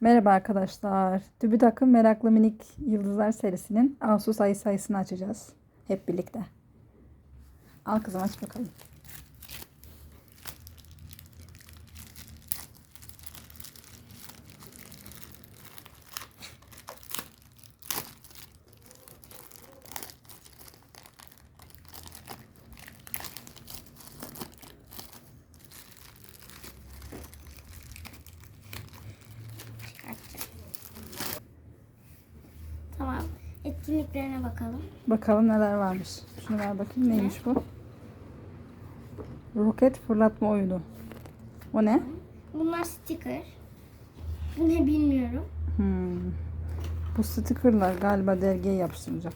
Merhaba arkadaşlar. TÜBİTAK'ın Meraklı Minik Yıldızlar serisinin Ağustos ayı sayısını açacağız. Hep birlikte. Al kızım aç bakalım. Tamam. Etkinliklerine bakalım. Bakalım neler varmış. Şunu ver bakayım neymiş bu? Roket fırlatma oyunu. O ne? Bunlar sticker. Bu ne bilmiyorum. Hmm. Bu stickerlar galiba dergiye yapıştırılacak.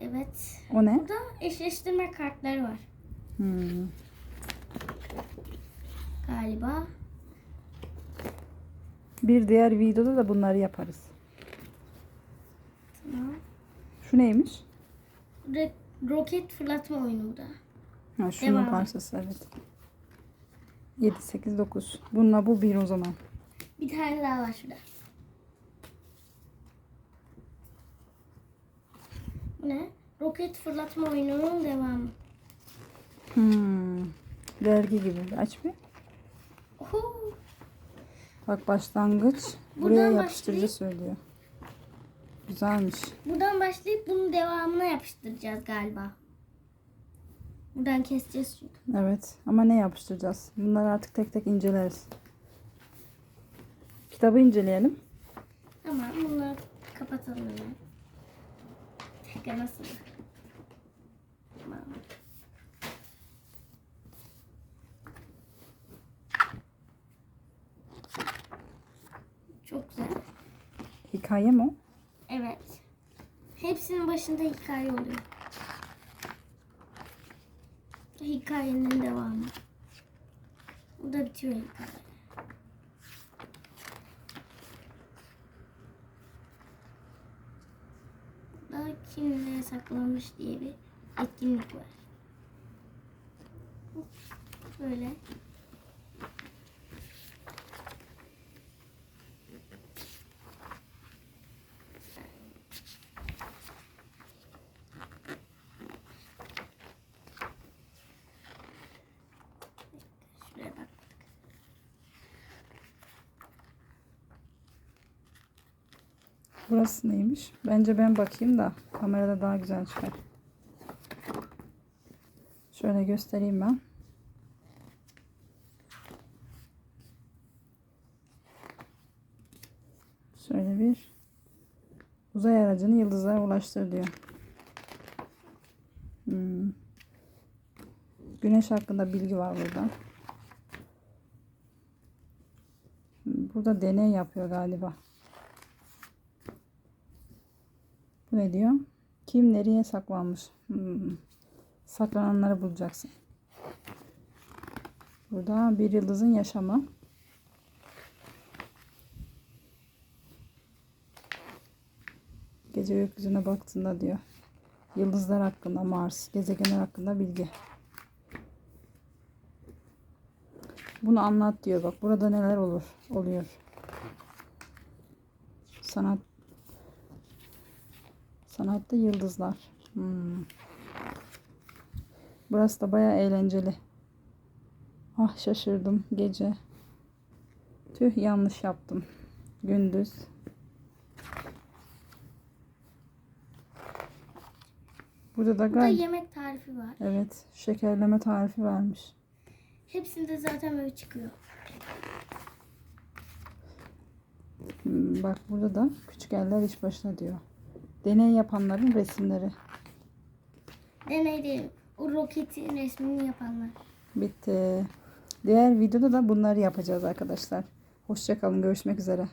Evet. O ne? Burada eşleştirme kartları var Hmm. galiba. Bir diğer videoda da bunları yaparız. Tamam. Şu neymiş? Re- roket fırlatma oyunu bu da. Ha, şunun Devam. parçası evet. 7, 8, 9. Bununla bu bir o zaman. Bir tane daha var şurada. Bu ne? Roket fırlatma oyununun devamı. Hmm. Dergi gibi. Aç bir. Oho. Bak başlangıç. Buraya Buradan yapıştırıcı söylüyor. Güzelmiş. Buradan başlayıp bunun devamına yapıştıracağız galiba. Buradan keseceğiz çünkü. Evet. Ama ne yapıştıracağız? Bunları artık tek tek inceleriz. Kitabı inceleyelim. Tamam bunları kapatalım hemen. Tekrar nasıl? Tamam. Çok güzel. Hikaye mi o? Evet. Hepsinin başında hikaye oluyor. Hikayenin devamı. Burada bitiyor hikaye. Burada kim ne saklanmış diye bir etkinlik var. Böyle. Şuraya bak. Burası neymiş? Bence ben bakayım da kamerada daha güzel çıkar. Şöyle göstereyim ben. Şöyle bir uzay aracını yıldızlara ulaştır diyor. Hmm. Güneş hakkında bilgi var burada. Burada deney yapıyor galiba. Bu ne diyor? Kim nereye saklanmış? Hmm. Saklananları bulacaksın. Burada bir yıldızın yaşamı. Gece gökyüzüne baktığında diyor. Yıldızlar hakkında, Mars, gezegenler hakkında bilgi. Bunu anlat diyor. Bak burada neler olur, oluyor. Sanat Sanatta yıldızlar. Hmm. Burası da baya eğlenceli. Ah şaşırdım gece. Tüh yanlış yaptım. Gündüz. Burada da Burada galiba yemek tarifi var. evet şekerleme tarifi vermiş. Hepsinde zaten böyle çıkıyor. Hmm, bak burada da küçük eller iş başına diyor. Deney yapanların resimleri. Deneyde o roketin resmini yapanlar. Bitti. Diğer videoda da bunları yapacağız arkadaşlar. Hoşçakalın. Görüşmek üzere.